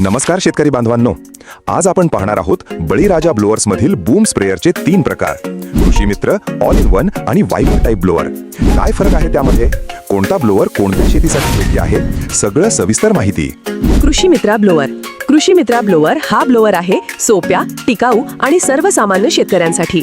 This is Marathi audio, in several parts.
नमस्कार शेतकरी बांधवांनो. आज आपण पाहणार आहोत बळीराजा ब्लोअर्स मधील बूम स्प्रेअरचे तीन प्रकार. कृषी मित्र ऑल इन वन आणि वायपर टाईप ब्लोअर काय फरक आहे त्यामध्ये? कोणता ब्लोअर कोणत्या शेतीसाठी योग्य आहे? सगळं सविस्तर माहिती. कृषी मित्रा ब्लोअर कृषी मित्रा ब्लोअर हा ब्लोअर आहे सोप्या टिकाऊ आणि सर्वसामान्य शेतकऱ्यांसाठी.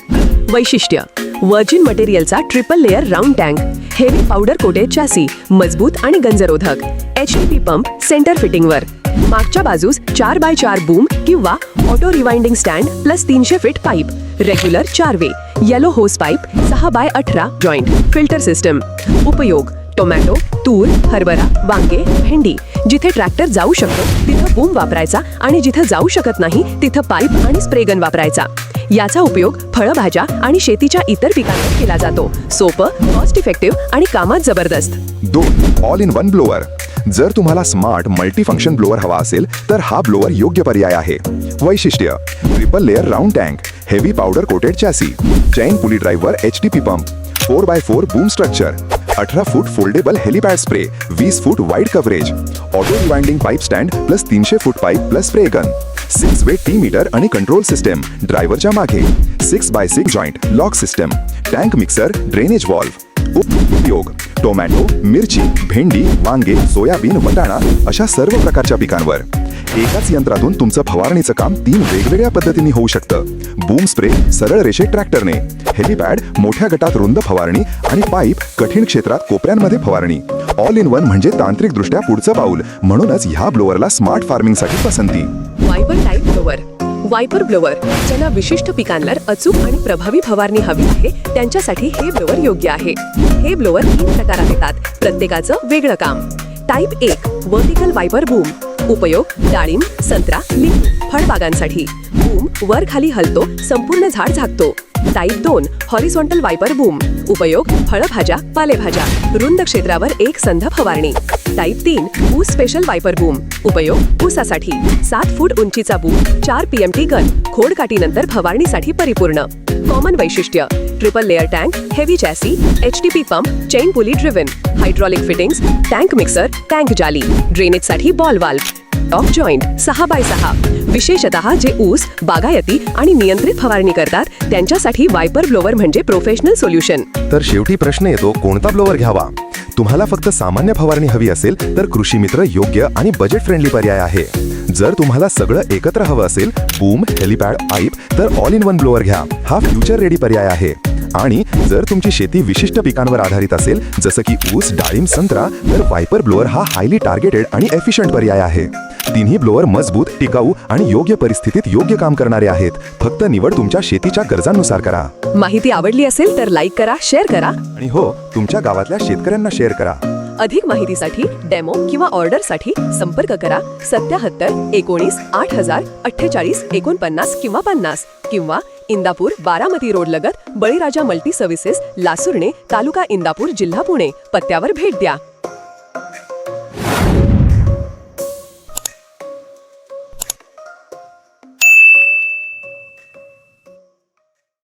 वैशिष्ट्य वर्जिन मटेरियलचा triple layer round tank heavy powder coated chassis मजबूत आणि गंजरोधक. H D P pump centre फिटिंगवर मागच्या बाजूस चार बाय चार बूम किंवा ऑटो रिवाइंडिंग स्टँड प्लस तीनशे फिट पाईप रेग्युलर चार वे येलो होस पाईप सहा बाय अठरा जॉईंट फिल्टर सिस्टम उपयोग. टोमॅटो तूर हरभरा वांगे भेंडी. जिथे ट्रॅक्टर जाऊ शकतो तिथं बूम वापरायचा आणि जिथं जाऊ शकत नाही तिथं पाईप आणि स्प्रेगन वापरायचा. याचा उपयोग फळभाज्या आणि शेतीच्या इतर पिकांवर केला जातो. सोपं कॉस्ट इफेक्टिव्ह आणि कामात जबरदस्त. दोन ऑल इन वन ब्लोअर जर तुम्हाला स्मार्ट मल्टीफंक्शन ब्लोअर हवा असेल तर हा ब्लोअर योग्य पर्याय आहे. वैशिष्ट्य triple layer round tank heavy powder coated chassis chain pulley driver H D P pump four by four boom structure अठरा फूट फोल्डेबल हेलिपॅड स्प्रे वीस feet wide coverage auto rewinding pipe stand plus तीनशे feet pipe plus spray gun six way T meter आणि कंट्रोल सिस्टम ड्रायव्हरच्या मागे six by six joint lock system tank mixer drainage valve उपयोग. टोमॅटो मिरची भेंडी वांगे सोयाबीन वटाणा अशा सर्व प्रकारच्या पिकांवर. एकाच यंत्रातून तुमचं फवारणीचं काम तीन वेगवेगळ्या पद्धतीने होऊ शकतं. बूम स्प्रे सरळ रेषे ट्रॅक्टरने. हेलिपॅड मोठ्या गटात रुंद फवारणी आणि पाईप कठीण क्षेत्रात कोपऱ्यांमध्ये फवारणी. ऑल इन वन म्हणजे तांत्रिकदृष्ट्या पुढचं पाऊल. म्हणूनच ह्या ब्लोअरला स्मार्ट फार्मिंगसाठी पसंती. टाईप ब्लोअर वायपर ब्लोअर ज्यांना विशिष्ट पिकांवर अचूक आणि प्रभावी फवारणी हवी आहे त्यांच्यासाठी हे ब्लोअर योग्य आहे. हे ब्लोअर तीन प्रकारात येतात प्रत्येकाचं वेगळं काम. टाईप एक वर्टिकल वायपर बूम. उपयोग डाळिंब संत्रा लिंबू फळबागांसाठी. बूम वर खाली हलतो संपूर्ण झाड झाकतो. टाईप दोन हॉरिझॉन्टल वायपर बूम. उपयोग फळभाज्या पालेभाज्या. रुंद क्षेत्रावर एक संध फवारणी. टाईप तीन ऊस स्पेशल वायपर बूम उपयोग ऊसासाठी. सात फूट उंचीचा बूम चार पीएमटी गन खोडकाठीनंतर फवारणीसाठी परिपूर्ण. कॉमन वैशिष्ट्य triple layer tank heavy chassis H T P pump chain pulley driven hydraulic fittings tank mixer tank जाली ड्रेनेजसाठी बॉल वाल्व टॉप जॉईंट सहा बाय सहा. विशेषतः जे ऊस बागायती आणि नियंत्रित फवारणी करतात त्यांच्यासाठी वायपर ब्लोवर म्हणजे प्रोफेशनल सोल्युशन तर शेवटी प्रश्न येतो कोणता ब्लोवर घ्यावा? तुम्हाला फक्त सामान्य फवारणी हवी असेल तर कृषी मित्र योग्य आणि बजेट फ्रेंडली पर्याय आहे. जर तुम्हाला सगळं एकत्र हवं असेल बूम हेलिपॅड आईप तर ऑल इन वन ब्लोअर घ्या. हा फ्युचर रेडी पर्याय आहे. आणि जर तुमची शेती विशिष्ट पिकांवर आधारित असेल जसं की ऊस डाळिंब संत्रा तर वायपर ब्लोअर हा हायली टार्गेटेड आणि एफिशियंट पर्याय आहे. तिन्ही ब्लोअर मजबूत टिकाऊ आणि योग्य परिस्थितीत योग्य काम करणारे आहेत. फक्त निवड तुमच्या शेतीच्या गरजांनुसार करा. माहिती आवडली असेल तर लाईक करा शेअर करा. आणि हो तुमच्या गावातल्या शेतकऱ्यांना शेअर करा. अधिक माहितीसाठी डेमो किंवा ऑर्डरसाठी संपर्क करा. सत्याहत्तर एकोणीस आठ हजार अठ्ठेचाळीस एकोणपन्नास किंवा पन्नास किंवा इंदापूर बारामती रोड लगत बळीराजा मल्टी सर्व्हिसेस लासूरणे तालुका इंदापूर जिल्हा पुणे. पत्त्यावर भेट द्या.